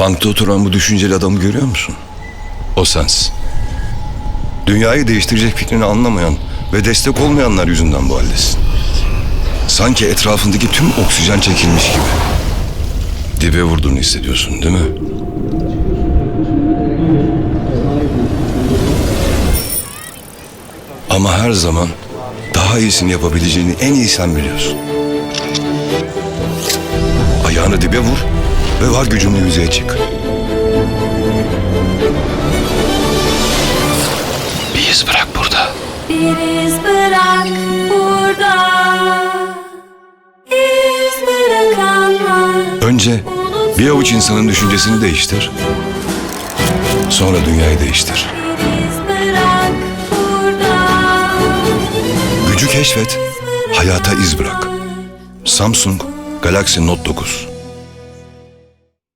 Bankta oturan bu düşünceli adamı görüyor musun? O sensin. Dünyayı değiştirecek fikrini anlamayan ve destek olmayanlar yüzünden bu haldesin. Sanki etrafındaki tüm oksijen çekilmiş gibi. Dibe vurduğunu hissediyorsun değil mi? Ama her zaman daha iyisini yapabileceğini en iyi sen biliyorsun. Ayağını dibe vur ve var gücünle yüzeye çık. Bir iz bırak burada. Bir iz bırak burada İz bırakanlar Önce bir avuç insanın düşüncesini değiştir. Sonra dünyayı değiştir. Gücü keşfet, hayata iz bırak. Samsung Galaxy Note 9